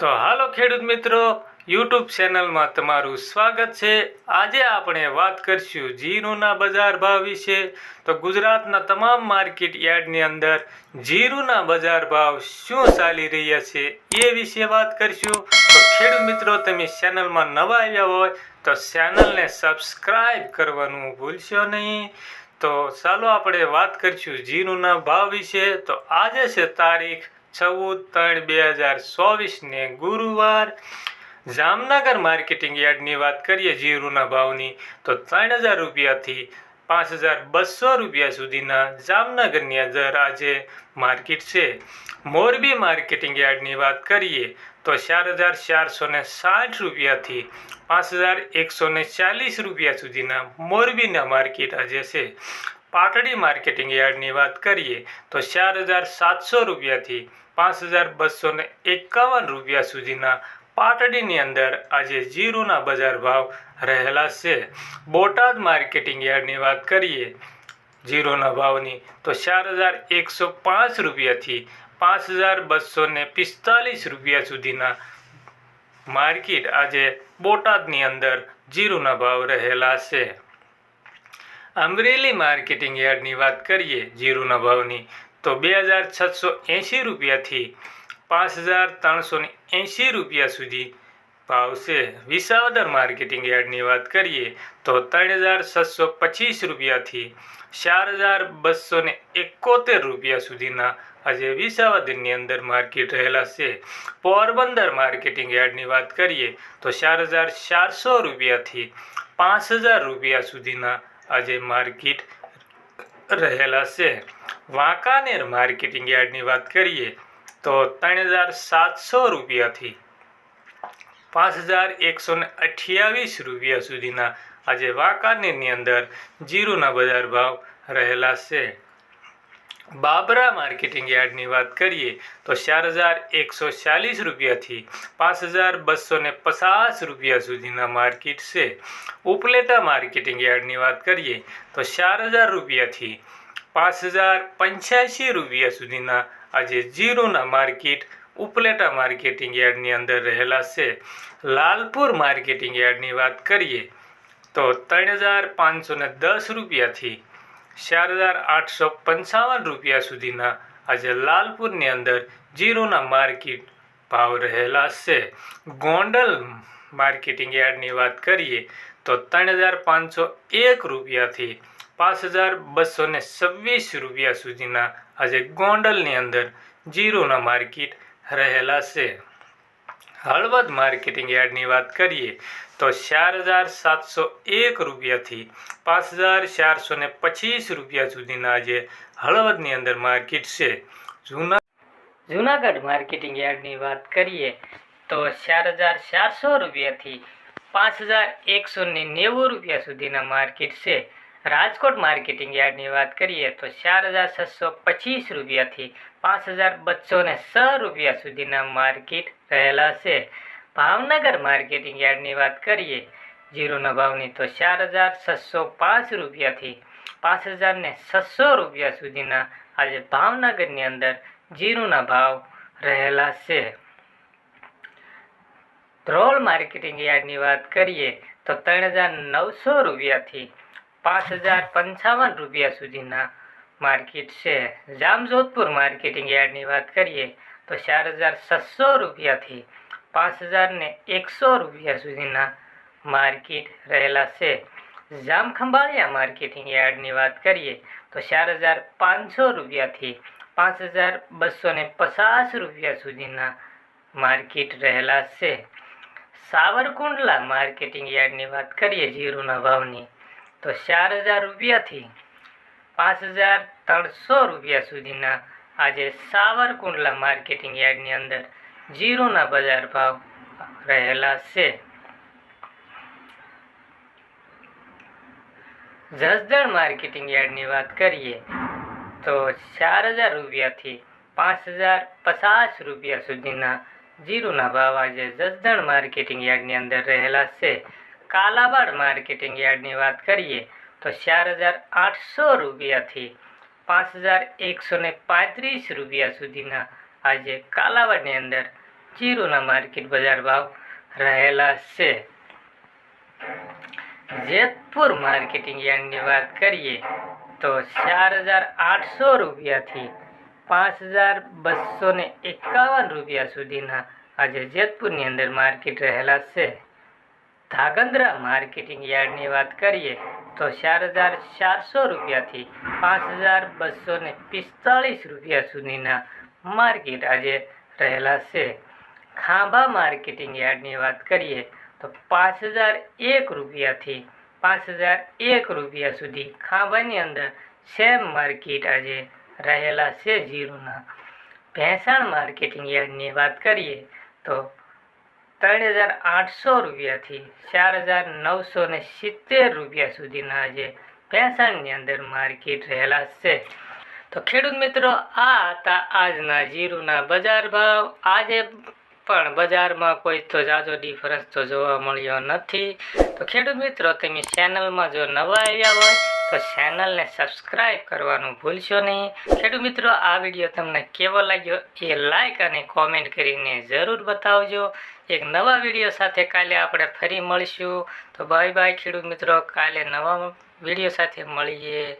તો હાલો ખેડૂત મિત્રો યુટ્યુબ ચેનલમાં તમારું સ્વાગત છે. આજે આપણે વાત કરીશું જીરુના બજાર ભાવ વિશે. તો ગુજરાતના તમામ માર્કેટ યાર્ડની અંદર જીરુના બજાર ભાવ શું ચાલી રહ્યા છે એ વિશે વાત કરીશું. તો ખેડૂત મિત્રો, તમે ચેનલમાં નવા આવ્યા હોય તો ચેનલને સબસ્ક્રાઈબ કરવાનું ભૂલશો નહીં. તો ચાલો આપણે વાત કરીશું જીરુના ભાવ વિશે. તો આજે છે તારીખ ચૌદ ત્રણ બે હજાર ચોવીસને ગુરુવાર જામનગર માર્કેટિંગ યાર્ડની વાત કરીએ જીરુના ભાવની, તો ત્રણ હજાર રૂપિયાથી પાંચ હજાર બસો રૂપિયા સુધીના જામનગરની અંદર આજે માર્કેટ છે. મોરબી માર્કેટિંગ યાર્ડની વાત કરીએ, તો ચાર હજાર ચારસો ને સાઠ રૂપિયાથી પાંચ હજાર એકસો ચાલીસ રૂપિયા સુધીના મોરબીના માર્કેટ આજે છે. પાટડી માર્કેટિંગ યાર્ડની વાત કરીએ, તો ચાર હજાર સાતસો રૂપિયાથી પાંચ હજાર બસો એકાવન રૂપિયા સુધીના પાટડીની અંદર આજે જીરુના બજાર ભાવ રહેલા છે. બોટાદ માર્કેટિંગ યાર્ડની વાત કરીએ, જીરોના ભાવની, તો ચાર હજાર એકસો પાંચ રૂપિયાથી પાંચ હજાર બસો પિસ્તાલીસ રૂપિયા સુધીના માર્કેટ આજે બોટાદની અંદર જીરુના ભાવ રહેલા છે. અમરેલી માર્કેટિંગ યાર્ડની વાત કરીએ, જીરુના ભાવની, તો બે હજાર છસો એંશી રૂપિયાથી પાંચ હજાર ત્રણસો એંશી રૂપિયા સુધી ભાવ છે. વિસાવદર માર્કેટિંગ યાર્ડની વાત કરીએ, તો ત્રણ હજાર છસો પચીસ રૂપિયાથી ચાર હજાર બસો એકોતેર રૂપિયા સુધીના આજે વિસાવદરની અંદર માર્કેટ રહેલા છે. પોરબંદર માર્કેટિંગ યાર્ડની વાત કરીએ, તો ચાર હજાર ચારસો રૂપિયાથી પાંચ હજાર રૂપિયા સુધીના આજે માર્કેટ રહેલા છે. વાંકાનેર માર્કેટિંગ યાર્ડની વાત કરીએ તો ત્રણ હજાર સાતસો રૂપિયાથી પાંચ હજાર એકસો ને અઠ્યાવીસ રૂપિયા સુધીના આજે વાંકાનેરની અંદર જીરુના બજાર ભાવ રહેલા છે. બાબરા માર્કેટિંગ યાર્ડની વાત કરીએ, તો ચાર હજાર એકસો ચાલીસ રૂપિયાથી પાંચ હજાર બસો ને પચાસ રૂપિયા સુધીના માર્કેટ છે. ઉપલેટા માર્કેટિંગ યાર્ડની વાત કરીએ, તો ચાર હજાર રૂપિયાથી પાંચ હજાર પંચ્યાસી રૂપિયા સુધીના આજે જીરોના માર્કેટ ઉપલેટા માર્કેટિંગ યાર્ડની અંદર રહેલા છે. લાલપુર માર્કેટિંગ યાર્ડની વાત કરીએ, તો ત્રણ હજાર પાંચસો ને દસ રૂપિયાથી ચાર હજાર આઠસો પંચાવન રૂપિયા સુધીના આજે લાલપુરની અંદર જીરોના માર્કેટ ભાવ રહેલા છે. ગોંડલ માર્કેટિંગ યાર્ડની વાત કરીએ તો ત્રણ હજાર પાંચસો એક રૂપિયાથી પાંચ હજાર બસો ને છવ્વીસ રૂપિયા સુધીના આજે ગોંડલની અંદર જીરોના માર્કેટ રહેલા છે. હળવદ માર્કેટિંગ યાર્ડની વાત કરીએ, તો ચાર હજાર સાતસો એક રૂપિયાથી પાંચ હજાર ચારસો ને પચીસ રૂપિયા સુધીના આજે હળવદની અંદર માર્કેટ છે. જૂના જૂનાગઢ માર્કેટિંગ યાર્ડની વાત કરીએ, તો ચાર હજાર ચારસો રૂપિયાથી પાંચ હજાર એકસો ને નેવું રૂપિયા સુધીના માર્કેટ છે. રાજકોટ માર્કેટિંગ યાર્ડની વાત કરીએ, તો ચાર હજાર છસો પચીસ રૂપિયાથી પાંચ હજાર બસો ને છ રૂપિયા સુધીના માર્કેટ રહેલા છે. ભાવનગર માર્કેટિંગ યાર્ડની વાત કરીએ, જીરોના ભાવની તો ચાર હજાર છસો પાંચ રૂપિયાથી પાંચ હજાર ને છસો રૂપિયા સુધીના આજે ભાવનગરની અંદર જીરુના ભાવ રહેલા છે. ધ્રોલ માર્કેટિંગ યાર્ડની વાત કરીએ, તો ત્રણ હજાર નવસો રૂપિયાથી પાંચ હજાર પંચાવન રૂપિયા સુધીના માર્કેટ છે. જામજોધપુર માર્કેટિંગ યાર્ડની વાત કરીએ તો ચાર હજાર છસો રૂપિયાથી પાંચ હજાર ને એકસો રૂપિયા સુધીના માર્કેટ રહેલા છે. જામખંભાળિયા માર્કેટિંગ યાર્ડની વાત કરીએ તો ચાર હજાર પાંચસો રૂપિયાથી પાંચ હજાર બસો પચાસ રૂપિયા સુધીના માર્કેટ રહેલા છે. સાવરકુંડલા માર્કેટિંગ યાર્ડની વાત કરીએ જીરુના ભાવની, તો ચાર હજાર રૂપિયાથી પાંચ હજાર ત્રણસો રૂપિયા સુધીના આજે સાવરકુંડલા માર્કેટિંગ યાર્ડની અંદર જીરોના બજાર ભાવ રહેલા છે. જસદણ માર્કેટિંગ યાર્ડની વાત કરીએ તો ચાર હજાર રૂપિયાથી પાંચ હજાર પચાસ રૂપિયા સુધીના જીરુના ભાવ આજે જસદણ માર્કેટિંગ યાર્ડની અંદર રહેલા છે. કાલાબાડ માર્કેટિંગ યાર્ડની વાત કરીએ તો ચાર હજાર આઠસો રૂપિયાથી પાંચ હજાર એકસો પાંત્રીસ રૂપિયા સુધીના આજે કાલાવાડની અંદર જીરુના માર્કેટ બજાર ભાવ રહેલા છે. જેતપુર માર્કેટિંગ યાર્ડની વાત કરીએ તો ચાર હજાર આઠસો રૂપિયાથી પાંચ હજાર બસો ને એકાવન રૂપિયા સુધીના આજે જેતપુરની અંદર માર્કેટ રહેલા છે. ધાગંદ્રા માર્કેટિંગ યાર્ડની વાત કરીએ તો ચાર હજાર ચારસો રૂપિયાથી પાંચ હજાર બસો ને પિસ્તાળીસ રૂપિયા સુધીના માર્કેટ આજે રહેલા છે. ખાંભા માર્કેટિંગ યાર્ડની વાત કરીએ તો પાંચ હજાર એક રૂપિયાથી પાંચ હજાર એક રૂપિયા સુધી ખાંભાની અંદર સેમ માર્કેટ આજે રહેલા છે જીરુના ભેંસાણ માર્કેટિંગ યાર્ડની વાત કરીએ તો ત્રણ હજાર આઠસો રૂપિયાથી ચાર હજાર નવસો ને સિત્તેર રૂપિયા સુધીના આજે ભેંસાણની અંદર માર્કેટ રહેલા છે. તો ખેડૂત મિત્રો, આ હતા આજના જીરુના બજાર ભાવ. આજે પણ બજારમાં કોઈ તો જાજો ડિફરન્સ તો જોવા મળ્યો નથી. તો ખેડૂત મિત્રો, તમે ચેનલમાં જો નવા આવ્યા હોય તો ચેનલને સબસ્ક્રાઈબ કરવાનું ભૂલશો નહીં. ખેડૂત મિત્રો, આ વીડિયો તમને કેવો લાગ્યો એ લાઈક અને કોમેન્ટ કરીને જરૂર બતાવજો. એક નવા વીડિયો સાથે કાલે આપણે ફરી મળીશું. તો બાય બાય ખેડૂત મિત્રો, કાલે નવા વીડિયો સાથે મળીએ.